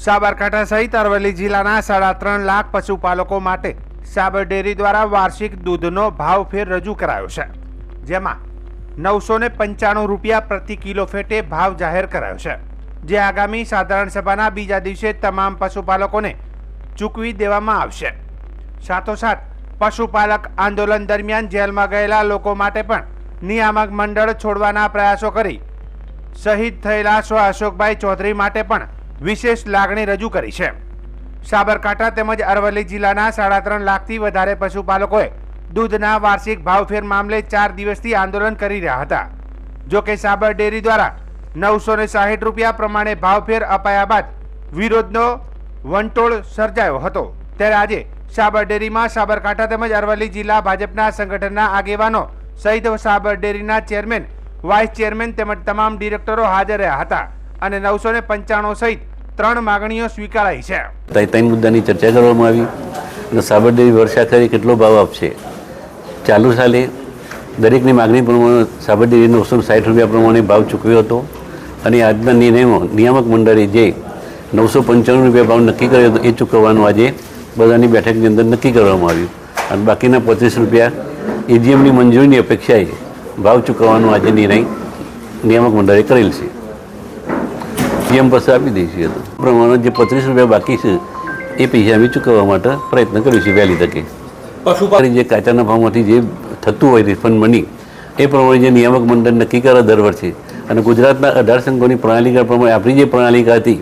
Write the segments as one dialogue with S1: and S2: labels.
S1: સાબરકાંઠા સહિત અરવલ્લી જિલ્લાના સાડા ત્રણ લાખ પશુપાલકો માટે સાબર ડેરી દ્વારા વાર્ષિક દૂધનો ભાવ ફેર રજૂ કરાયો છે, જેમાં નવસો ને પંચાણું રૂપિયા પ્રતિ કિલો ફેટે ભાવ જાહેર કરાયો છે. જે આગામી સાધારણ સભાના બીજા દિવસે તમામ પશુપાલકોને ચૂકવી દેવામાં આવશે. સાથોસાથ, પશુપાલક આંદોલન દરમિયાન જેલમાં ગયેલા લોકો માટે પણ નિયામક મંડળ છોડવાના પ્રયાસો કરી શહીદ થયેલા સ્વ અશોકભાઈ ચૌધરી માટે પણ વિશેષ લાગણી રજૂ કરી છે. સાબરકાંઠા તેમજ અરવલ્લી જિલ્લાના સાડા ત્રણ લાખથી વધારે પશુપાલકોએ દૂધના વાર્ષિક ભાવફેર મામલે ચાર દિવસથી આંદોલન કરી રહ્યા હતા. જો કે સાબર ડેરી દ્વારા નવસો ને સાહીઠ રૂપિયા પ્રમાણે ભાવફેર અપાયા બાદ વિરોધનો વંટોળ સર્જાયો હતો. ત્યારે આજે સાબર ડેરીમાં સાબરકાંઠા તેમજ અરવલ્લી જિલ્લા ભાજપના સંગઠનના આગેવાનો સહિત સાબર ડેરીના ચેરમેન, વાઇસ ચેરમેન તેમજ તમામ ડિરેક્ટરો હાજર રહ્યા હતા અને નવસો પંચાણું સહિત ત્રણ માગણીઓ સ્વીકારાઈ છે.
S2: ત્રણ ત્રણ મુદ્દાની ચર્ચા કરવામાં આવી અને સાબરડેરી કરી કેટલો ભાવ આપશે? ચાલુ સાલે દરેકની માગણી પ્રમાણે સાબરડેરી નવસો સાઠ રૂપિયા પ્રમાણે ભાવ ચૂકવ્યો હતો અને આજના નિર્ણયમાં નિયામક મંડળે જે નવસો પંચાણું રૂપિયા ભાવ નક્કી કર્યો હતો એ ચૂકવવાનું આજે બધાની બેઠકની અંદર નક્કી કરવામાં આવ્યું. અને બાકીના પચીસ રૂપિયા એજીએમની મંજૂરીની અપેક્ષાએ ભાવ ચૂકવવાનો આજે નિર્ણય નિયામક મંડળે કરેલ છે. પીએમ પાસે આપી દઈશું એ પ્રમાણે જે પચીસ રૂપિયા બાકી છે, એ પૈસા અમે ચૂકવવા માટે પ્રયત્ન કરીશું વહેલી તકે. પશુપાલન જે કાચાના ભાવમાંથી જે થતું હોય રિફંડ મની એ પ્રમાણે જે નિયામક મંડળ નક્કી કરે દર વર્ષે. અને ગુજરાતના અઢાર સંઘોની પ્રણાલિકા પ્રમાણે આપણી જે પ્રણાલિકા હતી,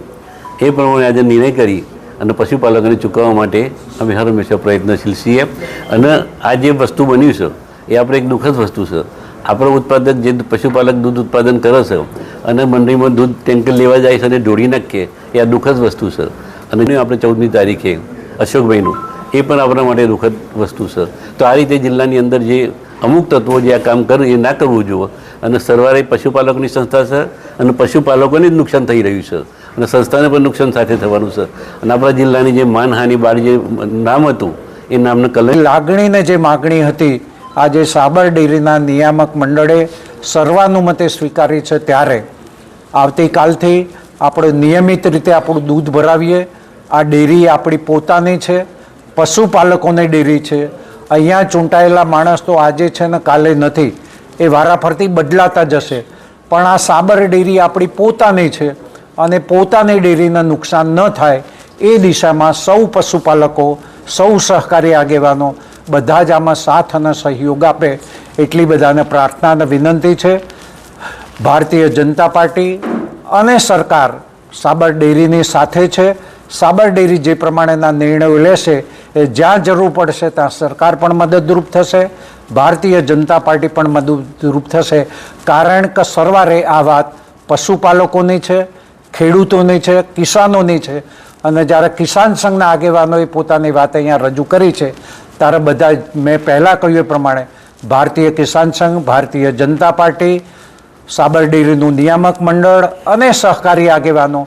S2: એ પ્રમાણે આજે નિર્ણય કરી અને પશુપાલકોને ચૂકવવા માટે અમે હર હંમેશા પ્રયત્નશીલ છીએ. અને આ જે વસ્તુ બન્યું છે, એ આપણે એક દુઃખદ વસ્તુ છે. આપણો ઉત્પાદક જે પશુપાલક દૂધ ઉત્પાદન કરે છે, અને મંડળીમાં દૂધ ટેન્કર લેવા જાય છે અને ઢોળી નાખીએ, એ આ દુઃખદ વસ્તુ છે. અને આપણે ચૌદમી તારીખે અશોકભાઈનું, એ પણ આપણા માટે દુઃખદ વસ્તુ છે. તો આ રીતે જિલ્લાની અંદર જે અમુક તત્વો જે આ કામ કરે, એ ના કરવું જોઈએ. અને સરવારે પશુપાલકોની સંસ્થા છે, અને પશુપાલકોને જ નુકસાન થઈ રહ્યું છે. અને સંસ્થાને પણ નુકસાન સાથે થવાનું છે. અને આપણા જિલ્લાની જે માનહાનિ બાળ જે નામ હતું, એ નામને કલર
S3: લાગણીને જે માગણી હતી આજે સાબર ડેરીના નિયામક મંડળે સર્વાનુમતે સ્વીકારી છે ત્યારે આવતીકાલથી આપણે નિયમિત રીતે આપણું દૂધ ભરાવીએ. આ ડેરી આપણી પોતાની છે, પશુપાલકોની ડેરી છે. અહીંયા ચૂંટાયેલા માણસ તો આજે છે ને કાલે નથી. એ વારાફરતી બદલાતા જશે. પણ આ સાબર ડેરી આપણી પોતાની છે અને પોતાની ડેરીને નુકસાન ન થાય એ દિશામાં સૌ પશુપાલકો, સૌ સહકારી આગેવાનો બધા જ આમાં સાથ અને સહયોગ આપે એટલી બધાને પ્રાર્થના અને વિનંતી છે. ભારતીય જનતા પાર્ટી અને સરકાર સાબર ડેરીની સાથે છે. સાબર ડેરી જે પ્રમાણેના નિર્ણયો લેશે એ જ્યાં જરૂર પડશે ત્યાં સરકાર પણ મદદરૂપ થશે. ભારતીય જનતા પાર્ટી પણ મદદરૂપ થશે. કારણ કે સરવારે આ વાત પશુપાલકોની છે, ખેડૂતોની છે, કિસાનોની છે. અને જ્યારે કિસાન સંઘના આગેવાનોએ પોતાની વાત અહીંયા રજૂ કરી છે ત્યારે બધા મેં પહેલાં કહ્યું એ પ્રમાણે ભારતીય કિસાન સંઘ, ભારતીય જનતા પાર્ટી, સાબર ડેરીનું નિયામક મંડળ અને સહકારી આગેવાનો.